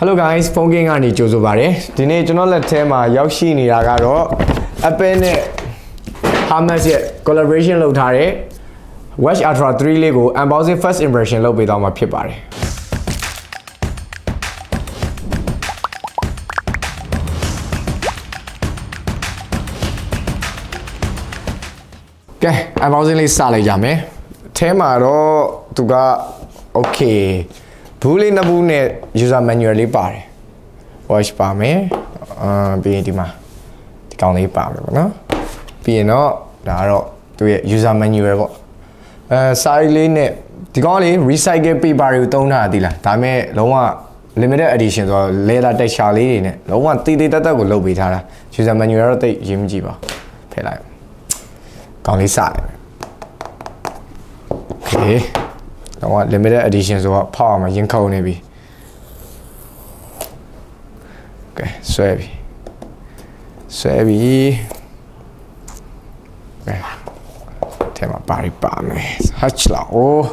Hello guys ဖုန်းကင်းကနေကြိုဆိုပါရစေဒီနေ့ကျွန်တော်လက်ထဲမှာရောက်ရှိနေတာကတော့ Apple နဲ့ Hermes ရဲ့ collaboration လုပ်ထားတဲ့ Watch Ultra 3လေးကို unboxing first impression လုပ်ပေးသွားမှာဖြစ်ပါတယ်ကဲ unboxing လေးစလိုက်ကြမယ်အထဲမှာတော့သူက okay ဘူးလေးနှစ်ဘူးနဲ့ user manual လေးပါတယ် watch ပါမယ်အာပြီးရင်ဒီမှာဒီကောင်လေးပါမယ်ပေါ့နော်ပြီးရင်တော့ဒါကတော့သူရဲ့ user manual ပေါ့အဲ size လေးနဲ့ဒီကောင်ကလေး recycle paper တွေကိုသုံးထားတာဒီလားဒါပေမဲ့လုံးဝ limited edition ဆိုတော့ leather texture လေးတွေနဲ့လုံးဝတည်တည်တက်တက်ကိုလုပ်ပေးထားတာ user manual ကတော့တိတ်ရေးမကြည့်ပါဖယ်လိုက်ကောင်လေးစတယ် okay တော့ limited edition ဆိုတော့ဖောက်အောင်မရင်ခုန်နေပြီကဲဆွဲပြီဆွဲပြီကဲထဲမှာပါရီပါမယ် hatch လာအိုး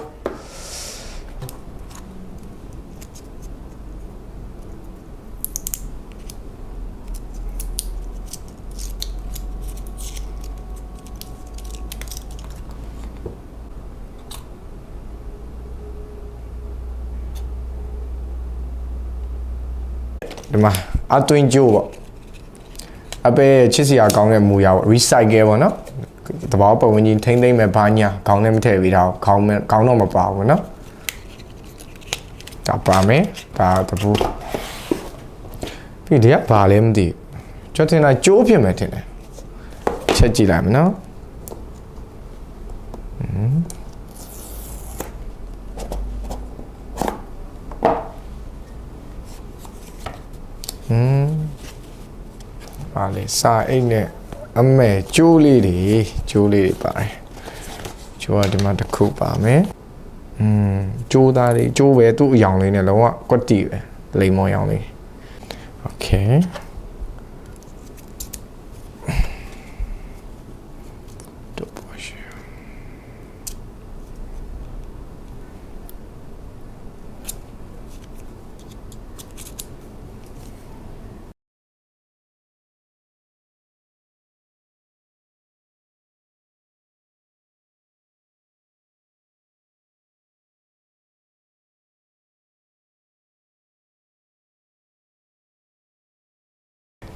ဒီမှာအသွင်းကျိုးပေါ့အပဲချစ်စရာကောင်းတဲ့မူရပေါ့ recycle ပေါ့နော်တဘောပတ်ဝန်းကျင်ထိမ့်သိမ့်မဲ့ဘာညာခေါင်းနဲ့မထည့်ပြီးတော့ခေါင်းမဲ့ခေါင်းတော့မပါဘူးနော်ဒါပါမယ်ဒါတပူပြီးဒီကဘာလဲမသိဘူးကျွန်တော်ထင်တာကျိုးဖြစ်မယ်ထင်တယ်ချက်ကြည့်လိုက်မယ်နော် ပါလေစာအိတ်နဲ့အမဲကျိုးလေးတွေကျိုးလေးတွေပါတယ်ကျိုးကဒီမှာတစ်ခုပါမယ်อืมကျိုးသားလေးကျိုးပဲသူ့အယောင်လေးနဲ့လုံးဝကွက်တီပဲလိမ်မောရောင်လေးโอเค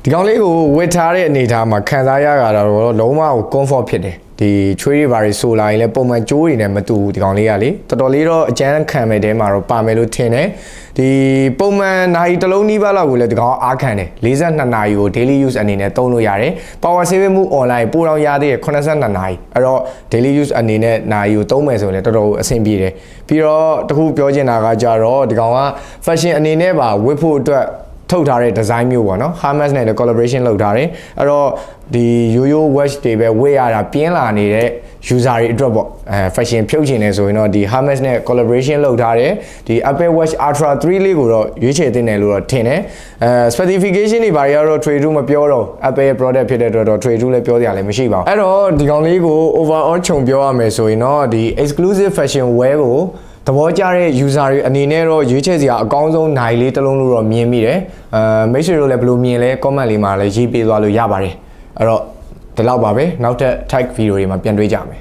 ဒီကောင်လေးကိုဝစ်ထားတဲ့အနေအထားမှာခံစားရတာတော့လုံးဝကို comfort ဖြစ်တယ်ဒီချွေးတွေဘာတွေဆိုလာရင်လည်းပုံမှန်ကြိုးတွေနဲ့မတူဘူးဒီကောင်လေးကလေတော်တော်လေးတော့အကျန်းခံမဲ့တဲမှာတော့ပါမယ်လို့ထင်တယ်ဒီပုံမှန်နိုင်တစ်လုံးနီးပါးလောက်ကိုလည်းဒီကောင်အားခံတယ်42နာရီကို daily use အနေနဲ့သုံးလို့ရတယ် power saving မှု online ပို့တော့ရသေးတယ်82နာရီအဲ့တော့ daily use အနေနဲ့နာရီကိုသုံးမယ်ဆိုရင်လည်းတော်တော်အဆင်ပြေတယ်ပြီးတော့တခုပြောချင်တာကကြတော့ဒီကောင်က fashion အနေနဲ့ပါဝတ်ဖို့အတွက် ထုတ်ထားတဲ့ design မျိုးပေါ့နော် Hermes နဲ့လည်း collaboration လုပ်ထားတယ်အဲ့တော့ဒီရိုးရိုး watch တွေပဲဝတ်ရတာပြင်းလာနေတဲ့ user တွေအတွက်ပေါ့အဲ fashion ဖြုတ်ချင်နေဆိုရင်တော့ဒီ Hermes နဲ့ collaboration လုပ်ထားတယ်ဒီ Apple Watch Ultra 3လေးကိုတော့ရွေးချယ်သင့်တယ်လို့တော့ထင်တယ်အဲ specification တွေဘာတွေကတော့ trade to မပြောတော့ Apple ရဲ့ product ဖြစ်တဲ့အတွက်တော့ trade to လည်းပြောစရာလည်းမရှိပါဘူးအဲ့တော့ဒီကောင်လေးကို overall ခြုံပြောရမယ်ဆိုရင်တော့ဒီ exclusive fashion wear ကို သဘောကျတဲ့ user တွေအနေနဲ့တော့ရွေးချယ်စရာအကောင်းဆုံးနိုင်လေးတစ်လုံးလို့တော့မြင်မိတယ်အဲမိတ်ဆွေတို့လည်းဘယ်လိုမြင်လဲ comment လေးမှာလည်းရေးပေးသွားလို့ရပါတယ်အဲ့တော့ဒီလောက်ပါပဲနောက်ထပ် tag video တွေမှာပြန်တွေ့ကြမယ်